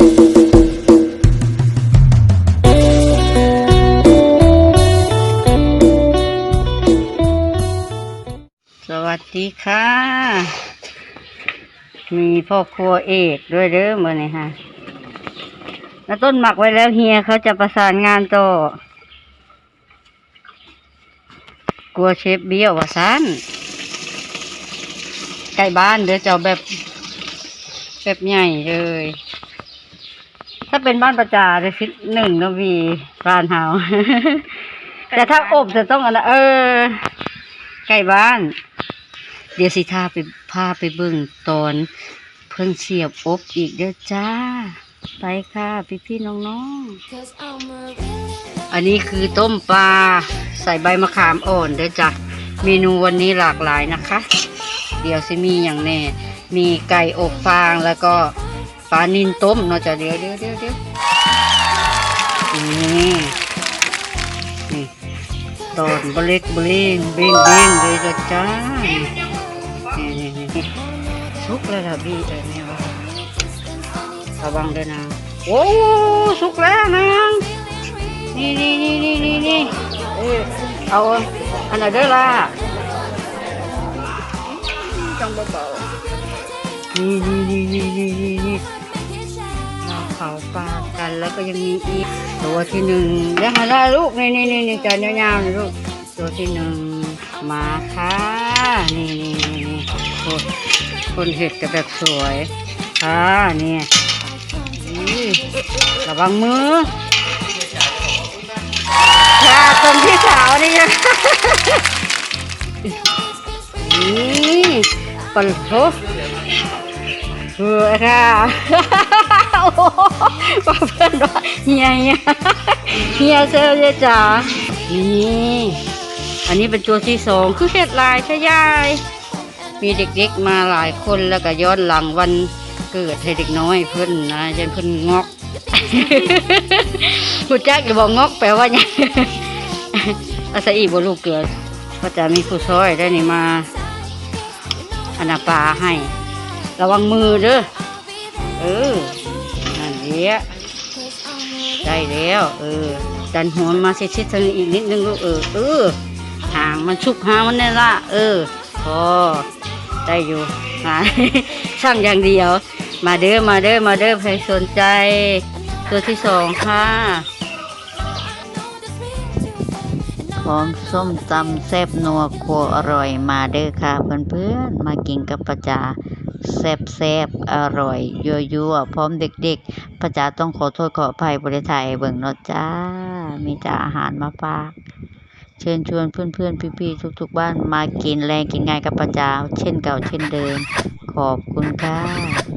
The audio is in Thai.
สวัสดีค่ะ มีพ่อครัวเอกด้วยเด้อมื่อนี้ฮะแล้วต้นหมักไว้แล้วเฮียเขาจะประสานงานต่อ กลัวเชฟเบี้ยวว่าซันใกล้บ้านเด้อเจ้าแบบ แบบใหญ่เลย ถ้าเป็นบ้านประจาจะฟิตหนึ่งนะวีบ้านเฮาแต่ถ้าอบจะต้องอันนะเออใกล้บ้าน เดี๋ยวสิทาไปพาไปเบิ่งตอน เพิ่งเสียบอบอีกเด้อจ้า ไปค่ะพี่พี่ๆน้องๆ อันนี้คือต้มปลาใส่ใบมะขามอ่อนเด้อจ้ะเมนูวันนี้หลากหลายนะคะ เดี๋ยวสิมีอย่างแน่ มีไก่อบฟางแล้วก็ ปลานินต้มเนาะจ้ะเดี๋ยวเดี๋ยวเดี๋ยวเดี๋ยวนี่นี่ตอนบเล็กบเล่งเบ้งเบ้งเลยจ้ะจ้านี่นี่นี่นี่สุกแล้วล่ะพี่เอ้ยแม่ว่าระวังด้วยนะโอ้สุกแล้วนางนี่นี่นี่นี่นี่นี่เออเอาอันไหนเด้อล่ะจังเบาๆนี่นี่นี่นี่นี่นี่นี่เราเผาปลากันแล้วก็ยังมีอีกตัวที่หนึ่งเดี๋ยวหาได้ลูกนี่นี่นี่จานยาวๆนี่ลูกตัวที่หนึ่งมาค่ะนี่นี่นี่คนคนเห็ดก็แบบสวยค่ะนี่ระวังมือค่ะตรงที่สาวนี่นะนี่ปลาโเออค่ะโอ้โหป้าเพื่อนว่าเฮียเฮียเฮียเซลเยจ้านี่อันนี้เป็นตัวที่สองคือเห็ดลายใช่ยายมีเด็กๆมาหลายคนแล้วก็ย้อนหลังวันเกิดให้เด็กน้อยเพิ่นนะยันเพิ่นงอกผู้จักจะบอกงอกแปลว่าไงอาศัยอีบลูกเกิดก็จะมีผู้ช่วยได้นี่มาอนาปาให้ ระวังมือเด้อเออนั่นเดียได้แล้ว เออ ดันหัวมาชิดๆทางอีกนิดนึงลูกเออเออหางมันชุกหางมันนี่ละเออพอได้อยู่หาช่างอย่างเดียว มาเด้อมาเด้อมาเด้อใครสนใจ ตัวที่สองค่ะพร้อมส้มตำแซ่บนัวครัวอร่อยมาเด้อค่ะ เพื่อนๆมากินกับประจา แซ่บแซบๆอร่อยยั่วยั่วๆพร้อมเด็กๆประจาต้องขอโทษขออภัยบริไทยเบิ่งเนาะจ้า มีจ้าอาหารมาฝากเชิญชวนเพื่อนๆ พี่ๆ ทุกๆ บ้านมากินแรงกินง่ายกับประจาเช่นเก่าเช่นเดิม ขอบคุณค่ะ